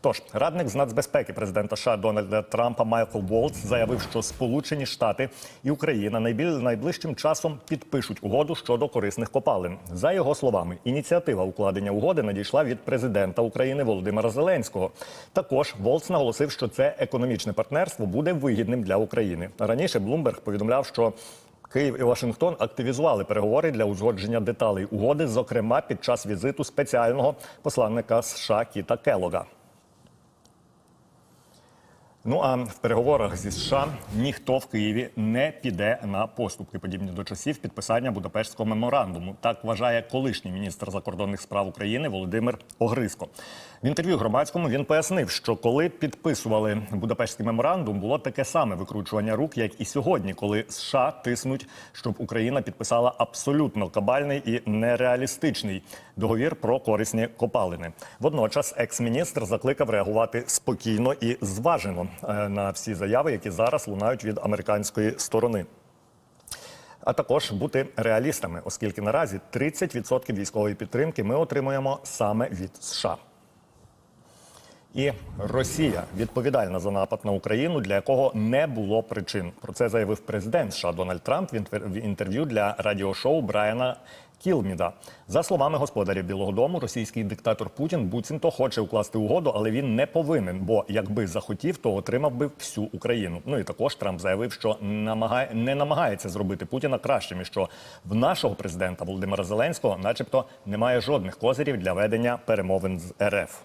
Тож радник з нацбезпеки президента США Дональда Трампа Майкл Волц заявив, що Сполучені Штати і Україна найближчим часом підпишуть угоду щодо корисних копалин. За його словами, ініціатива укладення угоди надійшла від президента України Володимира Зеленського. Також Волц наголосив, що це економічне партнерство буде вигідним для України. Раніше Блумберг повідомляв, що Київ і Вашингтон активізували переговори для узгодження деталей угоди, зокрема під час візиту спеціального посланника США Кіта Келога. Ну а в переговорах зі США ніхто в Києві не піде на поступки, подібні до часів підписання Будапештського меморандуму. Так вважає колишній міністр закордонних справ України Володимир Огриско. В інтерв'ю громадському він пояснив, що коли підписували Будапештський меморандум, було таке саме викручування рук, як і сьогодні, коли США тиснуть, щоб Україна підписала абсолютно кабальний і нереалістичний договір про корисні копалини. Водночас, екс-міністр закликав реагувати спокійно і зважено е, на всі заяви, які зараз лунають від американської сторони. А також бути реалістами, оскільки наразі 30% військової підтримки ми отримуємо саме від США. І Росія відповідальна за напад на Україну, для якого не було причин. Про це заявив президент США Дональд Трамп в інтер- інтерв'ю для радіошоу Брайана Кілміда. За словами господарів Білого Дому, російський диктатор Путін буцімто хоче укласти угоду, але він не повинен. Бо якби захотів, то отримав би всю Україну. Ну і також Трамп заявив, що намагає не намагається зробити Путіна кращим, і що в нашого президента Володимира Зеленського, начебто, немає жодних козирів для ведення перемовин з РФ.